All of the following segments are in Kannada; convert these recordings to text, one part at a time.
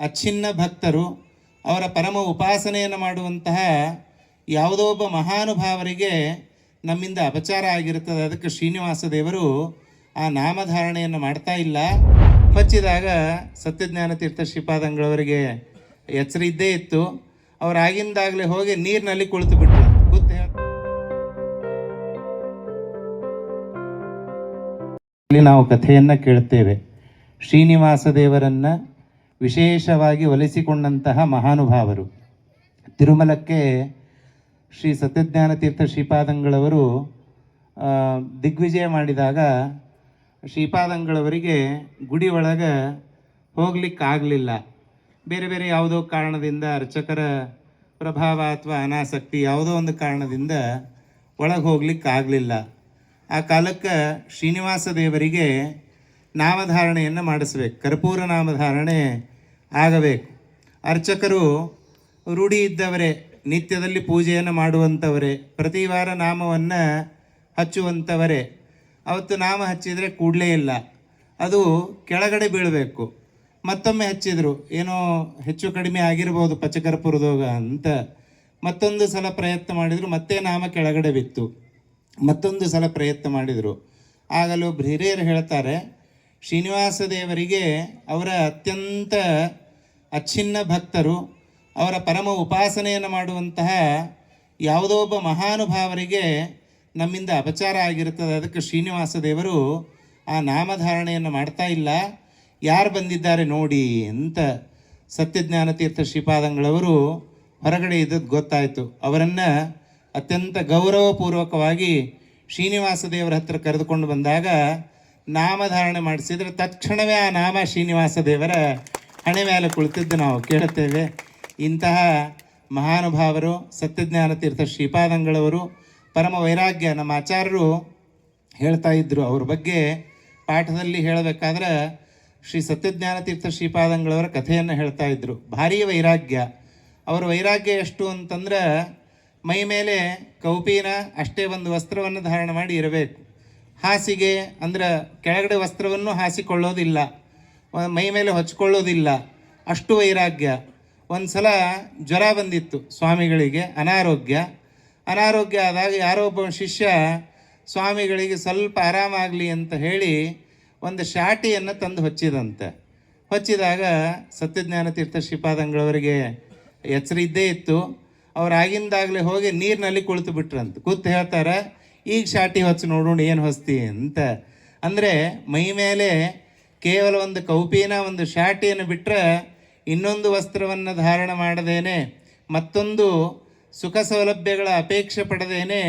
ಅಚ್ಛಿನ್ನ ಭಕ್ತರು ಅವರ ಪರಮ ಉಪಾಸನೆಯನ್ನು ಮಾಡುವಂತಹ ಯಾವುದೋ ಒಬ್ಬ ಮಹಾನುಭಾವರಿಗೆ ನಮ್ಮಿಂದ ಅಪಚಾರ ಆಗಿರುತ್ತದೆ. ಅದಕ್ಕೆ ಶ್ರೀನಿವಾಸ ದೇವರು ಆ ನಾಮಧಾರಣೆಯನ್ನು ಮಾಡ್ತಾ ಇಲ್ಲ. ಹಚ್ಚಿದಾಗ ಸತ್ಯಜ್ಞಾನ ತೀರ್ಥ ಶ್ರೀಪಾದಂಗಳವರಿಗೆ ಎಚ್ಚರ ಇದ್ದೇ ಇತ್ತು. ಅವರಾಗಿಂದಾಗಲೇ ಹೋಗಿ ನೀರಿನಲ್ಲಿ ಕುಳಿತು ಬಿಟ್ರು. ಗೊತ್ತೇ ನಾವು ಕಥೆಯನ್ನು ಕೇಳುತ್ತೇವೆ. ಶ್ರೀನಿವಾಸ ದೇವರನ್ನ ವಿಶೇಷವಾಗಿ ಒಲಿಸಿಕೊಂಡಂತಹ ಮಹಾನುಭಾವರು. ತಿರುಮಲಕ್ಕೆ ಶ್ರೀ ಸತ್ಯಜ್ಞಾನ ತೀರ್ಥ ಶ್ರೀಪಾದಂಗಳವರು ದಿಗ್ವಿಜಯ ಮಾಡಿದಾಗ ಶ್ರೀಪಾದಂಗಳವರಿಗೆ ಗುಡಿ ಒಳಗೆ ಹೋಗ್ಲಿಕ್ಕಾಗಲಿಲ್ಲ. ಬೇರೆ ಬೇರೆ ಯಾವುದೋ ಕಾರಣದಿಂದ ಅರ್ಚಕರ ಪ್ರಭಾವ ಅಥವಾ ಅನಾಸಕ್ತಿ ಯಾವುದೋ ಒಂದು ಕಾರಣದಿಂದ ಒಳಗೆ ಹೋಗ್ಲಿಕ್ಕಾಗಲಿಲ್ಲ. ಆ ಕಾಲಕ್ಕೆ ಶ್ರೀನಿವಾಸ ದೇವರಿಗೆ ನಾಮಧಾರಣೆಯನ್ನು ಮಾಡಿಸ್ಬೇಕು. ಕರ್ಪೂರ ನಾಮಧಾರಣೆ ಆಗಬೇಕು. ಅರ್ಚಕರು ರೂಢಿ ಇದ್ದವರೇ, ನಿತ್ಯದಲ್ಲಿ ಪೂಜೆಯನ್ನು ಮಾಡುವಂಥವರೇ, ಪ್ರತಿ ವಾರ ನಾಮವನ್ನು ಹಚ್ಚುವಂಥವರೇ. ಅವತ್ತು ನಾಮ ಹಚ್ಚಿದರೆ ಕೂಡಲೇ ಇಲ್ಲ. ಅದು ಕೆಳಗಡೆ ಬೀಳಬೇಕು. ಮತ್ತೊಮ್ಮೆ ಹಚ್ಚಿದರು, ಏನೋ ಹೆಚ್ಚು ಕಡಿಮೆ ಆಗಿರ್ಬೋದು ಪಚಕರ್ಪುರದೋಗ ಅಂತ. ಮತ್ತೊಂದು ಸಲ ಪ್ರಯತ್ನ ಮಾಡಿದರು, ಮತ್ತೆ ನಾಮ ಕೆಳಗಡೆ ಬಿತ್ತು. ಮತ್ತೊಂದು ಸಲ ಪ್ರಯತ್ನ ಮಾಡಿದರು. ಆಗಲೂ ಹಿರಿಯರು ಹೇಳ್ತಾರೆ ಶ್ರೀನಿವಾಸ ದೇವರಿಗೆ ಅವರ ಅತ್ಯಂತ ಅಚ್ಛಿನ್ನ ಭಕ್ತರು, ಅವರ ಪರಮ ಉಪಾಸನೆಯನ್ನು ಮಾಡುವಂತಹ ಯಾವುದೋ ಒಬ್ಬ ಮಹಾನುಭಾವರಿಗೆ ನಮ್ಮಿಂದ ಅಪಚಾರ ಆಗಿರುತ್ತದೆ. ಅದಕ್ಕೆ ಶ್ರೀನಿವಾಸ ದೇವರು ಆ ನಾಮಧಾರಣೆಯನ್ನು ಮಾಡ್ತಾ ಇಲ್ಲ. ಯಾರು ಬಂದಿದ್ದಾರೆ ನೋಡಿ ಅಂತ ಸತ್ಯಜ್ಞಾನ ತೀರ್ಥ ಶ್ರೀಪಾದಂಗಳವರು ಹೊರಗಡೆ ಇದ್ದದ್ದು ಗೊತ್ತಾಯಿತು. ಅವರನ್ನು ಅತ್ಯಂತ ಗೌರವಪೂರ್ವಕವಾಗಿ ಶ್ರೀನಿವಾಸ ದೇವರ ಹತ್ರ ಕರೆದುಕೊಂಡು ಬಂದಾಗ ನಾಮಧಾರಣೆ ಮಾಡಿಸಿದ್ರೆ ತಕ್ಷಣವೇ ಆ ನಾಮ ಶ್ರೀನಿವಾಸ ದೇವರ ಹಣೆ ಮೇಲೆ ಕುಳಿತಿದ್ದು ನಾವು ಕೇಳುತ್ತೇವೆ. ಇಂತಹ ಮಹಾನುಭಾವರು, ಸತ್ಯಜ್ಞಾನ ತೀರ್ಥ ಶ್ರೀಪಾದಂಗಳವರು, ಪರಮ ವೈರಾಗ್ಯ ನಮ್ಮ ಆಚಾರ್ಯರು ಹೇಳ್ತಾ ಇದ್ದರು ಅವ್ರ ಬಗ್ಗೆ ಪಾಠದಲ್ಲಿ ಹೇಳಬೇಕಾದ್ರೆ ಶ್ರೀ ಸತ್ಯಜ್ಞಾನ ತೀರ್ಥ ಶ್ರೀಪಾದಂಗಳವರ ಕಥೆಯನ್ನು ಹೇಳ್ತಾ ಇದ್ದರು ಭಾರೀ ವೈರಾಗ್ಯ. ಅವರ ವೈರಾಗ್ಯ ಎಷ್ಟು ಅಂತಂದ್ರೆ ಮೈ ಮೇಲೆ ಕೌಪಿನ ಅಷ್ಟೇ ಒಂದು ವಸ್ತ್ರವನ್ನು ಧಾರಣ ಮಾಡಿ ಇರಬೇಕು. ಹಾಸಿಗೆ ಅಂದ್ರೆ ಕೆಳಗಡೆ ವಸ್ತ್ರವನ್ನು ಹಾಸಿಕೊಳ್ಳೋದಿಲ್ಲ. ಮೈ ಮೇಲೆ ಹೊಚ್ಕೊಳ್ಳೋದಿಲ್ಲ. ಅಷ್ಟು ವೈರಾಗ್ಯ. ಒಂದು ಸಲ ಜ್ವರ ಬಂದಿತ್ತು ಸ್ವಾಮಿಗಳಿಗೆ, ಅನಾರೋಗ್ಯ. ಅನಾರೋಗ್ಯ ಆದಾಗ ಯಾರೋ ಒಬ್ಬ ಶಿಷ್ಯ, ಸ್ವಾಮಿಗಳಿಗೆ ಸ್ವಲ್ಪ ಆರಾಮಾಗಲಿ ಅಂತ ಹೇಳಿ ಒಂದು ಶಾಟಿಯನ್ನು ತಂದು ಹೊಚ್ಚಿದಂತೆ. ಹೊಚ್ಚಿದಾಗ ಸತ್ಯಜ್ಞಾನ ತೀರ್ಥ ಶ್ರೀಪಾದಂಗಳವರಿಗೆ ಎಚ್ಚರಿದ್ದೇ ಇತ್ತು. ಇತ್ತು ಅವರಾಗಿಂದಾಗಲೇ ಹೋಗಿ ನೀರಿನಲ್ಲಿ ಕುಳಿತು ಬಿಟ್ರಂತೆ. ಕೂತು ಹೇಳ್ತಾರೆ ಈಗ ಶಾಟಿ ಹೊಚ್ಚು ನೋಡೋಣ ಏನು ಹೊಸ್ತಿ ಅಂತ. ಅಂದರೆ ಮೈ ಮೇಲೆ ಕೇವಲ ಒಂದು ಕೌಪಿನ ಒಂದು ಶಾಟಿಯನ್ನು ಬಿಟ್ಟರೆ ಇನ್ನೊಂದು ವಸ್ತ್ರವನ್ನು ಧಾರಣ ಮಾಡದೇನೆ, ಮತ್ತೊಂದು ಸುಖ ಸೌಲಭ್ಯಗಳ ಅಪೇಕ್ಷೆ ಪಡೆದೇನೆ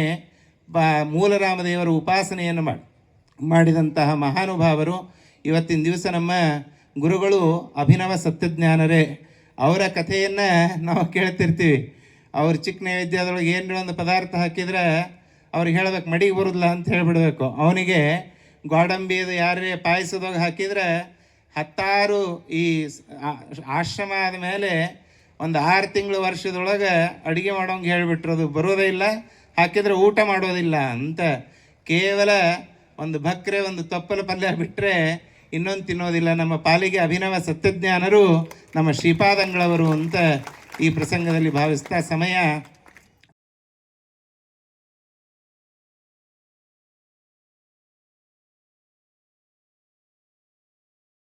ಬಾ ಮೂಲರಾಮದೇವರ ಉಪಾಸನೆಯನ್ನು ಮಾಡಿ, ಮಾಡಿದಂತಹ ಮಹಾನುಭಾವರು ಇವತ್ತಿನ ದಿವಸ ನಮ್ಮ ಗುರುಗಳು ಅಭಿನವ ಸತ್ಯಜ್ಞಾನರೇ, ಅವರ ಕಥೆಯನ್ನು ನಾವು ಕೇಳ್ತಿರ್ತೀವಿ. ಅವ್ರ ಚಿಕ್ಕ ನೈವೇದ್ಯದೊಳಗೆ ಏನರ ಒಂದು ಪದಾರ್ಥ ಹಾಕಿದ್ರೆ ಅವ್ರಿಗೆ ಹೇಳ್ಬೇಕು, ಮಡಿಗೆ ಬರೋದಿಲ್ಲ ಅಂತ ಹೇಳಿಬಿಡ್ಬೇಕು. ಅವನಿಗೆ ಗೋಡಂಬಿದು ಯಾರೇ ಪಾಯಸದಾಗ ಹಾಕಿದ್ರೆ ಹತ್ತಾರು ಈ ಆಶ್ರಮ ಆದ ಮೇಲೆ ಒಂದು ಆರು ತಿಂಗಳು ವರ್ಷದೊಳಗೆ ಅಡುಗೆ ಮಾಡೋಂಗೆ ಹೇಳಿಬಿಟ್ರು. ಅದು ಬರೋದೇ ಇಲ್ಲ, ಹಾಕಿದ್ರೆ ಊಟ ಮಾಡೋದಿಲ್ಲ ಅಂತ. ಕೇವಲ ಒಂದು ಭಕ್ರೆ, ಒಂದು ತೊಪ್ಪಲ ಪಲ್ಯ ಬಿಟ್ಟರೆ ಇನ್ನೊಂದು ತಿನ್ನೋದಿಲ್ಲ. ನಮ್ಮ ಪಾಲಿಗೆ ಅಭಿನವ ಸತ್ಯಜ್ಞಾನರು ನಮ್ಮ ಶ್ರೀಪಾದಂಗಳವರು ಅಂತ ಈ ಪ್ರಸಂಗದಲ್ಲಿ ಭಾವಿಸ್ತಾ ಸಮಯ